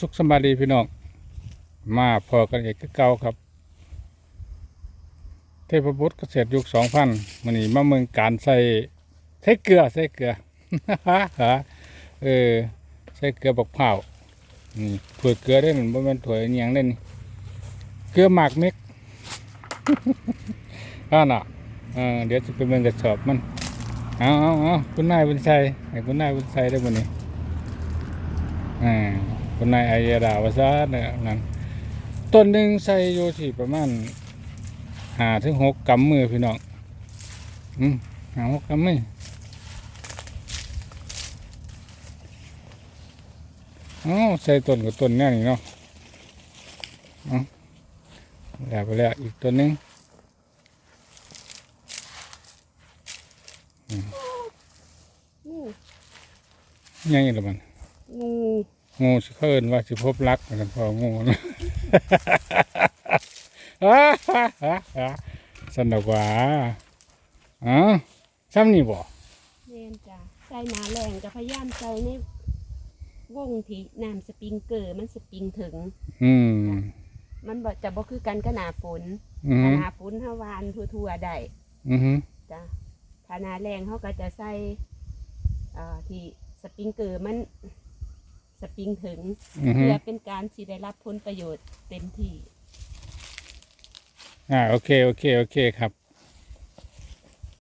สุขสบายดีพี่น้อง มาพอกันอีกเก่าครับ เทพบุตรเกษตรยุคสองพันมันนี้มาเมืองการใส่ใส่เกลือใส่เกลือฮะเออใส่เกลือบักเผาวนี่ถ้วเกลือได้เหนึ่งบ่แม่นถ้วยอหย่างเล่นนี่เกลือหมากเม็กอ่าน่ะเดี๋ยวจะไปเมืองกระสอบมันเอาเอาเอาคุณนายบุญชัยให้คุณนายบุญชัยได้บ่นี่อ่า คนนายอายดาวาซะเนี่ยนั่นต้นหนึ่งใส่โยที่ประมาณหาถึงหกกำมือพี่น้องอืมหาหกกำมืออ๋อใส่ต้นกับต้นแน่นี่เนาะเอ๋อแล้วไปแล้วอีกต้นหนึงงูยังอีกแล้วมันงู งูสิเขาเอินว่าสิพบรักเหมือนกันพองูนะอ้าฮ่าฮ่าฮ่าสนุกว่าอ๋อซ้ำนี่บ่เล่นจ้ะใส่หนาแรงก็พยายามใส่ในวงที่น้ำสปริงเกอร์มันสปริงถึง อืม มันบ่จะบ่คือกันกับหนาฝนอือถ้าฮึหนาฝนเฮาวานทั่วๆได้อือฮึจ้ะถ้าหนาแรงเขาก็จะใส่อ่าที่สปริงเกอร์มัน สปริงถึงอือฮึ เพื่อเป็นการที่ได้รับผลประโยชน์เต็มที่ อ่าโอเคโอเคโอเคครับ